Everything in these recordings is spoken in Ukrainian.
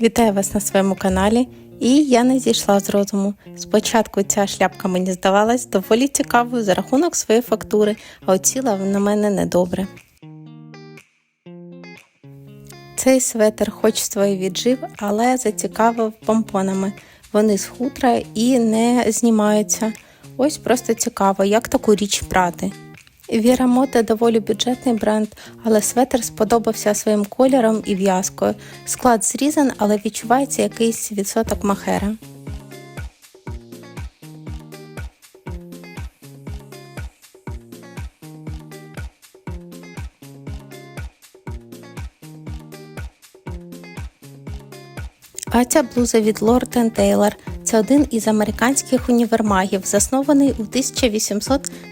Вітаю вас на своєму каналі. І я не зійшла з розуму. Спочатку ця шляпка мені здавалась доволі цікавою за рахунок своєї фактури, а оціла на мене недобре. Цей светр хоч своє віджив, але зацікавив помпонами. Вони з хутра і не знімаються. Ось просто цікаво, як таку річ прати. Віра Моте доволі бюджетний бренд, але светр сподобався своїм кольором і в'язкою. Склад зрізан, але відчувається якийсь відсоток махера. А ця блуза від Lord Taylor – це один із американських універмагів, заснований у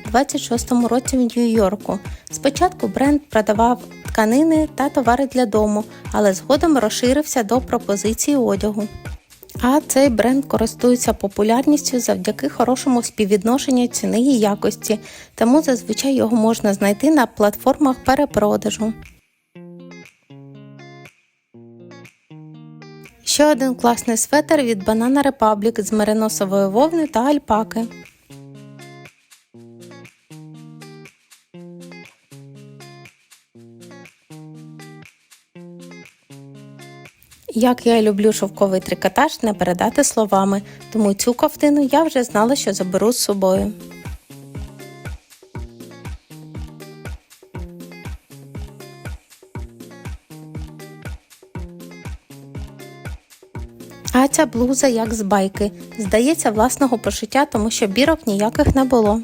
1826 році в Нью-Йорку. Спочатку бренд продавав тканини та товари для дому, але згодом розширився до пропозиції одягу. А цей бренд користується популярністю завдяки хорошому співвідношенню ціни і якості, тому зазвичай його можна знайти на платформах перепродажу. Ще один класний светр від Banana Republic з мериносової вовни та альпаки. Як я люблю шовковий трикотаж, не передати словами, тому цю ковтину я вже знала, що заберу з собою. А ця блуза як з байки. Здається, власного пошиття, тому що бірок ніяких не було.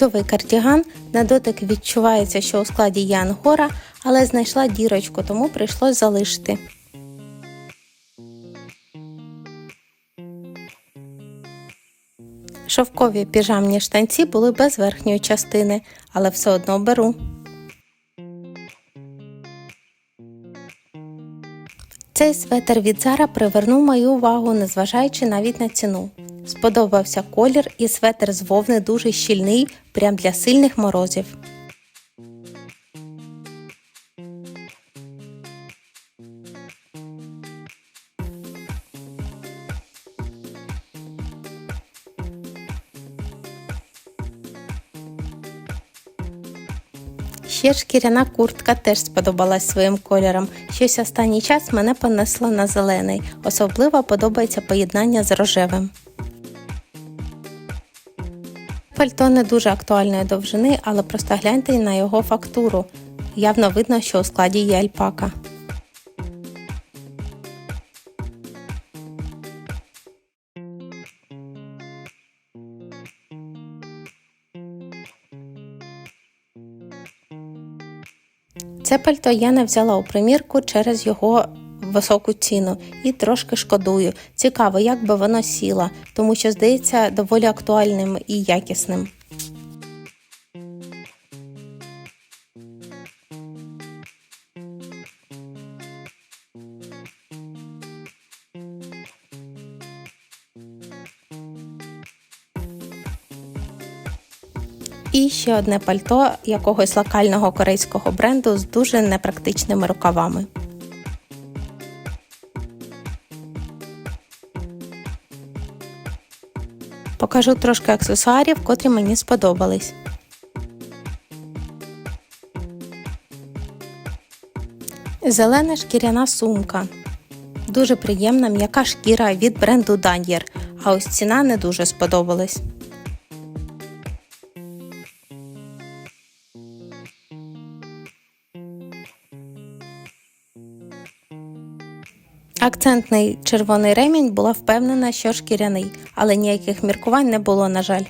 Чудовий кардіган. На дотик відчувається, що у складі є ангора, але знайшла дірочку, тому прийшлось залишити. Шовкові піжамні штанці були без верхньої частини, але все одно беру. Цей светр від Zara привернув мою увагу, незважаючи навіть на ціну. Сподобався колір і светр з вовни дуже щільний, прям для сильних морозів. Ще шкіряна куртка теж сподобалась своїм кольором. Щось останній час мене понесло на зелений. Особливо подобається поєднання з рожевим. Пальто не дуже актуальної довжини, але просто гляньте на його фактуру. Явно видно, що у складі є альпака. Це пальто я не взяла у примірку через його високу ціну і трошки шкодую. Цікаво, як би воно сіло, тому що здається доволі актуальним і якісним. І ще одне пальто якогось локального корейського бренду з дуже непрактичними рукавами. Покажу трошки аксесуарів, котрі мені сподобались. Зелена шкіряна сумка. Дуже приємна м'яка шкіра від бренду Danier, а ось ціна не дуже сподобалась. Акцентний червоний ремінь була впевнена, що шкіряний, але ніяких міркувань не було, на жаль.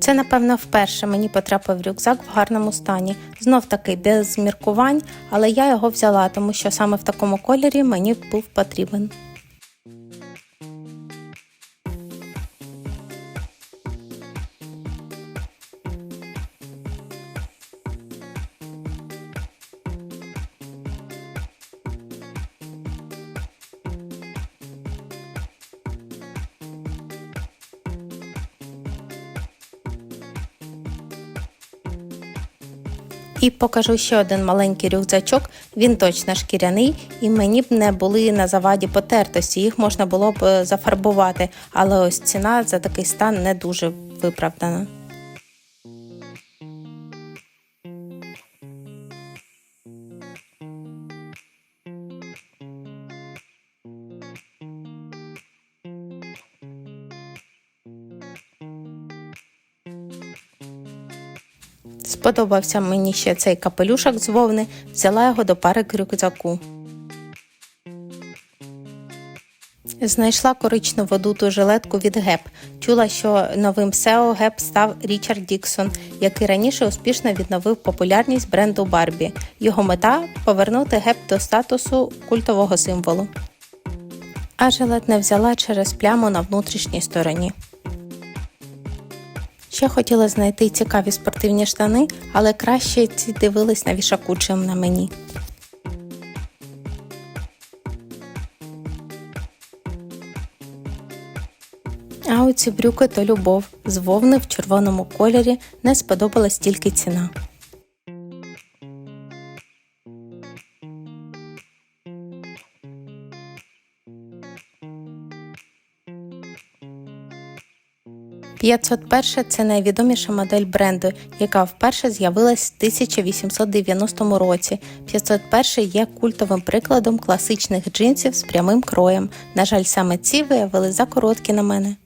Це, напевно, вперше мені потрапив рюкзак в гарному стані. Знов таки без міркувань, але я його взяла, тому що саме в такому кольорі мені був потрібен. І покажу ще один маленький рюкзачок. Він точно шкіряний, і мені б не були на заваді потертості. Їх можна було б е, зафарбувати, але ось ціна за такий стан не дуже виправдана. Сподобався мені ще цей капелюшок з вовни, взяла його до пари к рюкзаку. Знайшла коричневу дуту жилетку від Геп. Чула, що новим SEO Геп став Річард Діксон, який раніше успішно відновив популярність бренду Барбі. Його мета повернути Геп до статусу культового символу. А жилет не взяла через пляму на внутрішній стороні. Ще хотіла знайти цікаві спортивні штани, але краще ці дивились на вішаку, чим на мені. А оці брюки то любов. З вовни в червоному кольорі не сподобалась тільки ціна. «501» – це найвідоміша модель бренду, яка вперше з'явилась в 1890 році. «501» є культовим прикладом класичних джинсів з прямим кроєм. На жаль, саме ці виявили закороткі на мене.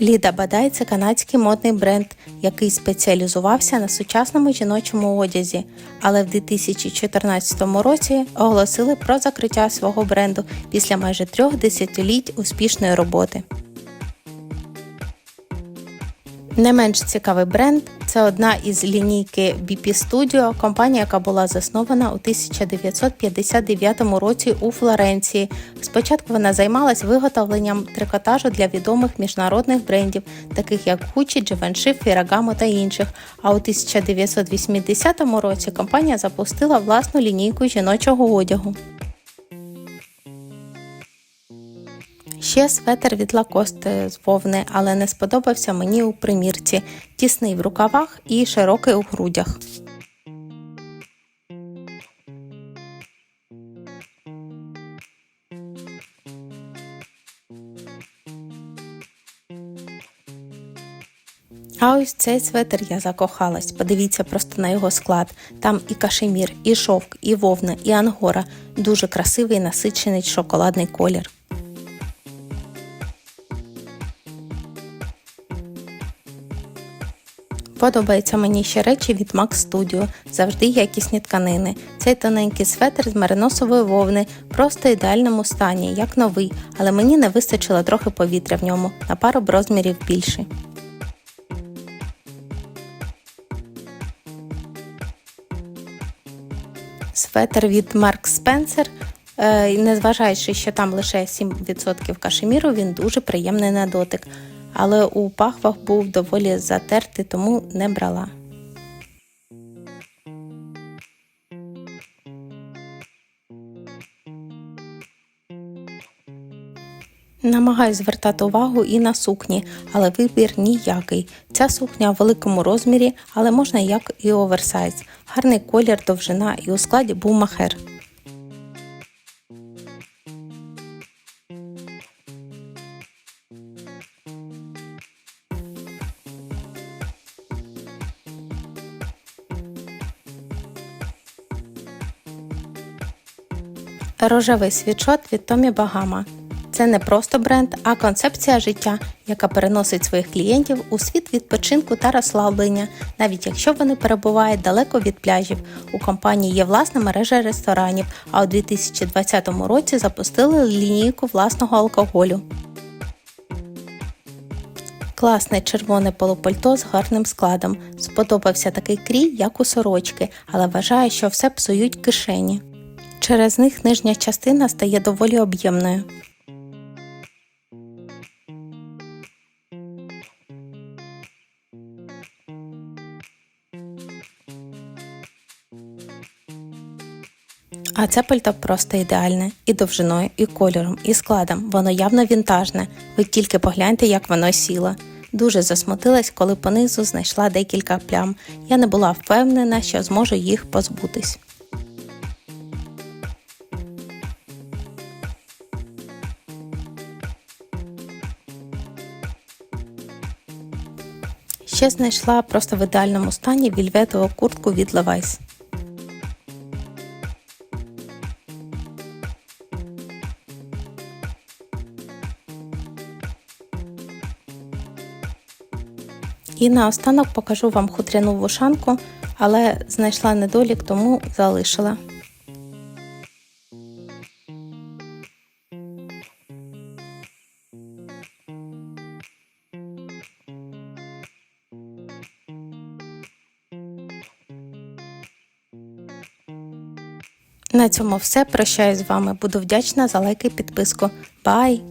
Ліда Бадай це канадський модний бренд, який спеціалізувався на сучасному жіночому одязі, але в 2014 році оголосили про закриття свого бренду після майже трьох десятиліть успішної роботи. Не менш цікавий бренд це одна із лінійки BP Studio, компанія, яка була заснована у 1959 році у Флоренції. Спочатку вона займалась виготовленням трикотажу для відомих міжнародних брендів, таких як Gucci, Givenchy, Ferragamo та інших. А у 1980 році компанія запустила власну лінійку жіночого одягу. Ще светер від Lacoste з вовни, але не сподобався мені у примірці. Тісний в рукавах і широкий у грудях. А ось цей светр я закохалась. Подивіться просто на його склад. Там і кашемір, і шовк, і вовна, і ангора. Дуже красивий насичений шоколадний колір. Подобаються мені ще речі від Max Studio, завжди якісні тканини. Цей тоненький светр з мериносової вовни, просто ідеальному стані, як новий, але мені не вистачило трохи повітря в ньому, на пару б розмірів більше. Светр від Spencer. Е, Незважаючи, що там лише 7% кашеміру, він дуже приємний на дотик але у пахвах був доволі затертий, тому не брала. Намагаюсь звертати увагу і на сукні, але вибір ніякий. Ця сукня в великому розмірі, але можна як і оверсайз. Гарний колір, довжина і у складі був махер. Рожевий світшот від Томі Багама. Це не просто бренд, а концепція життя, яка переносить своїх клієнтів у світ відпочинку та розслаблення, навіть якщо вони перебувають далеко від пляжів. У компанії є власна мережа ресторанів, а у 2020 році запустили лінійку власного алкоголю. Класне червоне полупальто з гарним складом. Сподобався такий крій, як у сорочки, але вважаю, що все псують кишені. Через них нижня частина стає доволі об'ємною. А це пальто просто ідеальне і довжиною, і кольором, і складом. Воно явно вінтажне. Ви тільки погляньте, як воно сіло. Дуже засмутилась, коли понизу знайшла декілька плям. Я не була впевнена, що зможу їх позбутись. Ще знайшла просто в ідеальному стані вільветову куртку від Levi's. І наостанок покажу вам хутряну вушанку, але знайшла недолік, тому залишила. На цьому все. Прощаюсь з вами. Буду вдячна за лайки підписку. Бай!